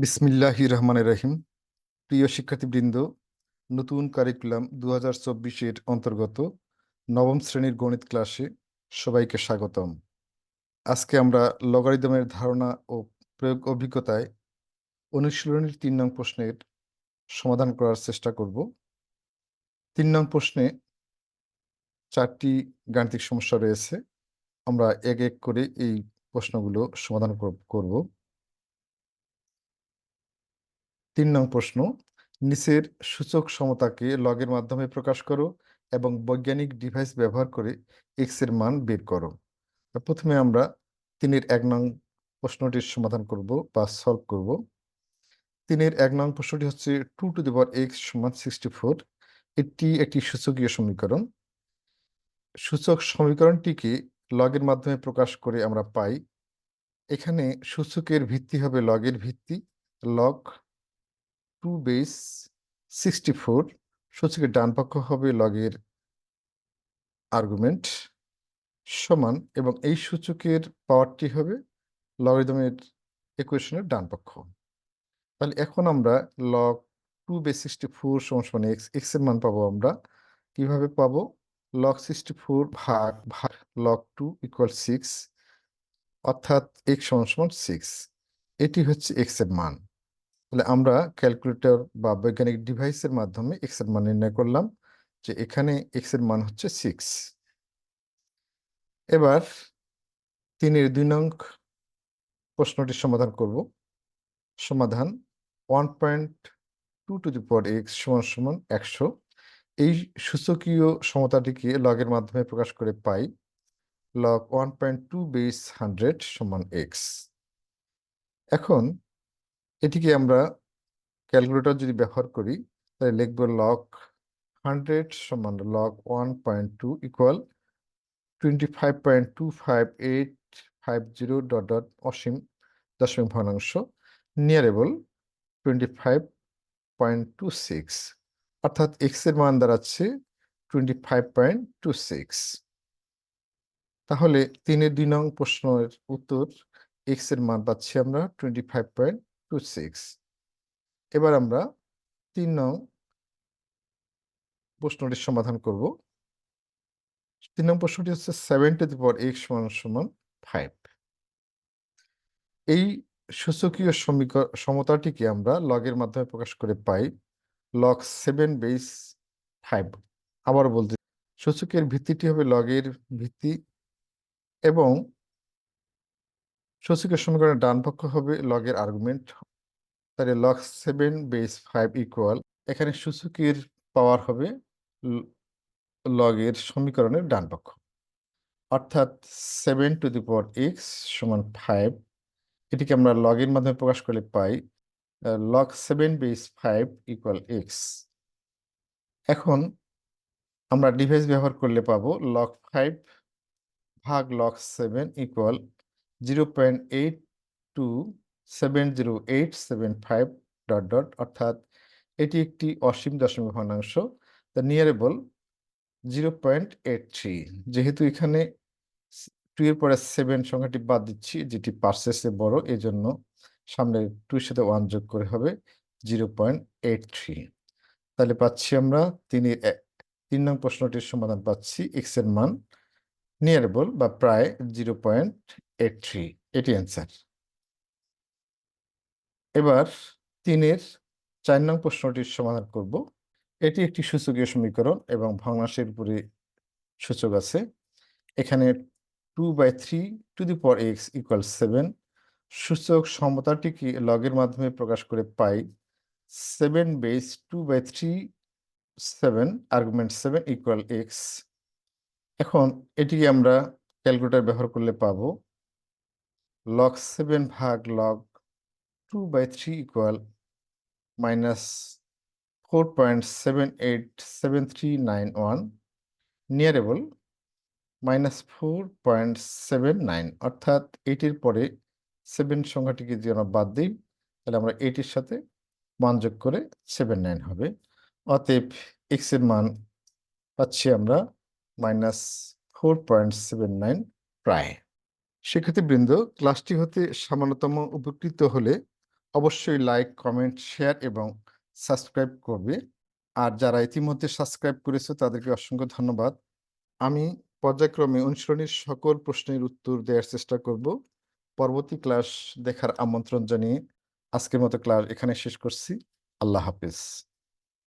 বিসমিল্লাহি রহমানের রহিম প্রিয় শিক্ষার্থীবৃন্দ, নতুন কারিকুলাম দু হাজার চব্বিশের অন্তর্গত নবম শ্রেণির গণিত ক্লাসে সবাইকে স্বাগতম। আজকে আমরা লগারিদমের ধারণা ও প্রয়োগ অভিজ্ঞতায় অনুশীলনীর তিন নং প্রশ্নের সমাধান করার চেষ্টা করব। তিন নং প্রশ্নে চারটি গাণিতিক সমস্যা রয়েছে। আমরা এক এক করে এই প্রশ্নগুলো সমাধান কর- করব। তিন নং প্রশ্ন, নিচের সূচক সমতাকে লগের মাধ্যমে প্রকাশ করো এবং বৈজ্ঞানিক ডিভাইস ব্যবহার করে এক্সের মান বের করো। প্রথমে আমরা তিনের এক নং প্রশ্নটির সমাধান করব বা সলভ করব। তিনের এক নং প্রশ্নটি হচ্ছে two to the power x সমান সিক্সটি ফোর এটি একটি সূচকীয় সমীকরণ। সূচক সমীকরণটিকে লগের মাধ্যমে প্রকাশ করে আমরা পাই। এখানে সূচকের ভিত্তি হবে লগের ভিত্তি log two base sixty four সূচকের ডান পক্ষ হবে লগের আর্গুমেন্ট সমান এবং এই সূচকের পাওয়ারটি হবে লগারিদমের ইকুয়েশনের ডান পক্ষ। তাহলে এখন আমরা log two base sixty four সমান সমান এক্স এক্সের মান পাবো আমরা। কীভাবে পাবো? লগ সিক্সটি ফোর ভাগ ভাগ লগ টু ইকুয়াল সিক্স অর্থাৎ এক্স সমান সমান সিক্স এটি হচ্ছে এক্সের মান। তাহলে আমরা ক্যালকুলেটর বা বৈজ্ঞানিক ডিভাইসের মাধ্যমে এক্সের মান নির্ণয় করলাম যে এখানে এক্সের মান হচ্ছে সিক্স এবার তিনের দুই নং প্রশ্নটির সমাধান করব। সমাধান one point two to the power x সমান সমান একশো। এই সূচকীয় সমতাটিকে লগের মাধ্যমে প্রকাশ করে পাই log one point two base hundred সমান এক্স এখন এটিকে আমরা ক্যালকুলেটর যদি ব্যবহার করি, তাহলে লিখব লক হান্ড্রেড সমান log one point two equal twenty five point two five eight five zero dot dot অসীম দশমিক ভগ্নাংশ nearly twenty five point two six অর্থাৎ এক্সের মান দাঁড়াচ্ছে twenty five point two six তাহলে তিনের দুই নং প্রশ্নের উত্তর এক্সের মান পাচ্ছি আমরা twenty five point two six. এবার আমরা তিন নং প্রশ্নটির সমাধান করব। তিন নং প্রশ্নটি হচ্ছে সেভেন টু পাওয়ার এক্স সমান সমান ফাইভ এই সূচকীয় সমীকরণ সমতাটিকে আমরা লগের মাধ্যমে প্রকাশ করে পাই লগ সেভেন বেস ফাইভ আবার বলতে সূচকের ভিত্তিটি হবে লগের ভিত্তি এবং সূচকের সমীকরণের ডান পক্ষ হবে লগের আর্গুমেন্ট তাহলে log seven base five equal এখানে সূচকের পাওয়ার হবে লগের সমীকরণের ডান পক্ষ। অর্থাৎ seven to the power x সমান ফাইভ এটিকে আমরা লগের মাধ্যমে প্রকাশ করলে পাই log seven base five equal x এখন আমরা ডিভাইস ব্যবহার করলে পাবো লগ ফাইভ ভাগ log seven equal zero point eight two seven zero eight seven five dot dot অর্থাৎ এটি একটি অসীম দশমিক ভগ্নাংশ। The nearly zero point eight three যেহেতু এখানে টু এর পরে সেভেন সংখ্যাটি বাদ দিচ্ছি, যেটি পার্সেসে বড় এই জন্য সামনে টু এর সাথে ওয়ান যোগ করে হবে জিরো পয়েন্ট এইট থ্রি তাহলে পাচ্ছি আমরা তিনের এ- তিন নং প্রশ্নটির সমাধান পাচ্ছি এক্সের মান নিয়ারেবল বা প্রায় জিরো পয়েন্ট এইট থ্রি এটি অ্যান্সার এবার তিনের চার নং প্রশ্নটির সমাধান করব। এটি একটি সূচকীয় সমীকরণ এবং ভগ্নাংশের উপরে সূচক আছে। এখানে two by three to the power x equal seven সূচক সমতাটিকে লগের মাধ্যমে প্রকাশ করে পাই। Seven base two by three seven argument seven equal x এখন এটিকে আমরা ক্যালকুলেটার ব্যবহার করলে পাবো। লগ সেভেন ভাগ point seven eight seven three nine one nearly minus four point seven nine অর্থাৎ এইটির পরে সেভেন সংখ্যাটিকে যদি আমরা বাদ দিই, তাহলে আমরা এইটির সাথে মান যোগ করে সেভেন নাইন হবে। অতএব এক্সের মান পাচ্ছি আমরা minus four point seven nine প্রায়। শিক্ষার্থীবৃন্দ ক্লাসটি হতে সামান্যতম উপকৃত হলে অবশ্যই লাইক, কমেন্ট, শেয়ার এবং সাবস্ক্রাইব করবে। আর যারা ইতিমধ্যে সাবস্ক্রাইব করেছে তাদেরকে অসংখ্য ধন্যবাদ। আমি পর্যায়ক্রমে অনুশীলনীর সকল প্রশ্নের উত্তর দেয়ার চেষ্টা করব। পরবর্তী ক্লাস দেখার আমন্ত্রণ জানিয়ে আজকের মতো ক্লাস এখানে শেষ করছি। আল্লাহ হাফেজ।